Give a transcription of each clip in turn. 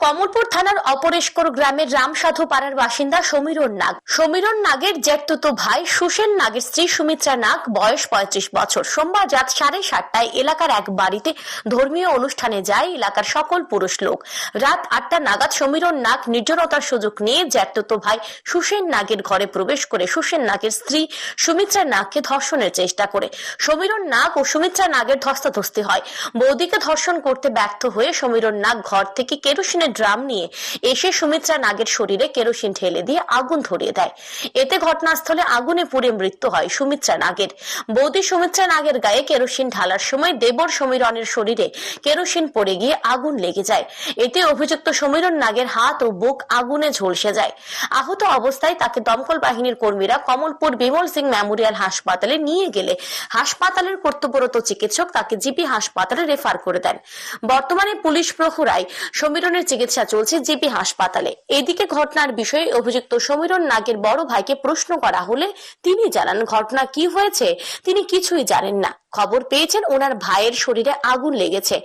কমলপুর থানার অপরেশকর গ্রামের রামসাধু পাড়ার বাসিন্দা সমীরণ নাগ। সমীরণ নাগের জ্যাঠতুতো ভাই সুসেন নাগের স্ত্রী সুমিত্রা নাগ, বয়স পঁয়ত্রিশ বছর। সোমবার রাত সাড়ে সাতটায় এলাকার এক বাড়িতে ধর্মীয় অনুষ্ঠানে যায় এলাকার সকল পুরুষ লোক। রাত আটটা নাগাদ সমীরণ নাগ নির্জনতার সুযোগ নিয়ে জ্যাঠতুতো ভাই সুসেন নাগের ঘরে প্রবেশ করে সুসেন নাগের স্ত্রী সুমিত্রা নাগকে ধর্ষণের চেষ্টা করে। সমীরণ নাগ ও সুমিত্রা নাগের ধস্তাধস্তি হয়। বৌদিকে ধর্ষণ করতে ব্যর্থ হয়ে সমীরণ নাগ ঘর থেকে কেরোসিনের ড্রাম নিয়ে এসে সুমিত্রা নাগের শরীরে কেরোসিন ঢেলে দিয়ে আগুন ধরিয়ে দেয়। এতে ঘটনাস্থলে আগুনে পুড়ে মৃত্যু হয় সুমিত্রা নাগের। বৌদি সুমিত্রা নাগের গায়ে কেরোসিন ঢালার সময় দেবর সমীরণের শরীরে কেরোসিন পড়ে গিয়ে আগুন লেগে যায়। এতে অভিযুক্ত সমীরণ নাগের হাত ও বুক আগুনে ঝলসে যায়। আহত অবস্থায় তাকে দমকল বাহিনীর কর্মীরা কমলপুর বিমল সিং মেমোরিয়াল হাসপাতালে নিয়ে গেলে হাসপাতালের কর্তব্যরত চিকিৎসক তাকে জিপি হাসপাতালে রেফার করে দেন। বর্তমানে পুলিশ প্রহরায় সমীরণের চিকিৎসা চলছে জিপি হাসপাতালে। এদিকে ঘটনার বিষয়ে অভিযুক্ত সমীরণ নাগের বড় ভাইকে প্রশ্ন করা হলে তিনি জানান, ঘটনা কি হয়েছে? তিনি কিছুই জানেন না। খবর পেয়েছেন ওনার ভাইয়ের শরীরে আগুন লেগেছে।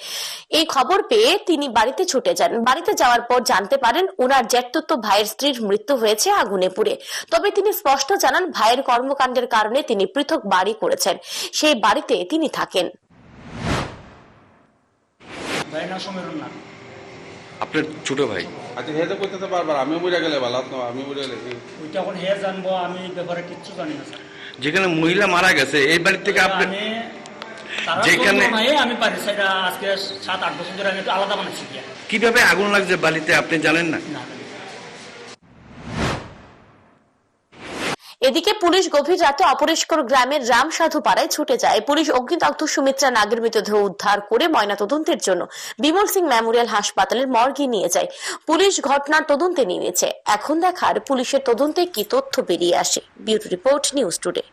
এই খবর পেয়ে তিনি বাড়িতে ছুটে যান। বাড়িতে যাওয়ার পর জানতে পারেন, ওনার জ্যাঠতুত্ত ভাইয়ের স্ত্রীর মৃত্যু হয়েছে আগুনে পুড়ে। তবে তিনি স্পষ্ট জানান, ভাইয়ের কর্মকাণ্ডের কারণে তিনি পৃথক বাড়ি করেছেন। সেই বাড়িতে তিনি থাকেন। ভাই না সমীরণ না আপনার ছোট ভাই। আচ্ছা হেতে করতেছে বারবার আমি মরে গেলে ভালো হতো আমি মরে গেলে। ওইটা এখন হে জানব আমি ব্যাপারে কিচ্ছু জানি না যেখানে মহিলা মারা গেছে এই বাড়ি থেকে আপনি আমি তারা যেখানে- আমি পারি সেটা আজকে সাত আট বছর ধরে আমি একটু আলাদা বানাচ্ছি কীভাবে আগুন লাগছে বাড়িতে আপনি জানেন না। এদিকে পুলিশ গভীর রাতে অপরেশকর গ্রামের রাম সাধু পাড়ায় ছুটে যায়। পুলিশ অগ্নিদগ্ধ সুমিত্রা নাগের মৃতদেহ উদ্ধার করে ময়নাতদন্তের জন্য বিমল সিং মেমোরিয়াল হাসপাতালের মর্গে নিয়ে যায়। পুলিশ ঘটনার তদন্তে নিয়েছে এখন দেখার পুলিশের তদন্তে কি তথ্য বেরিয়ে আসে। Beauty report news today.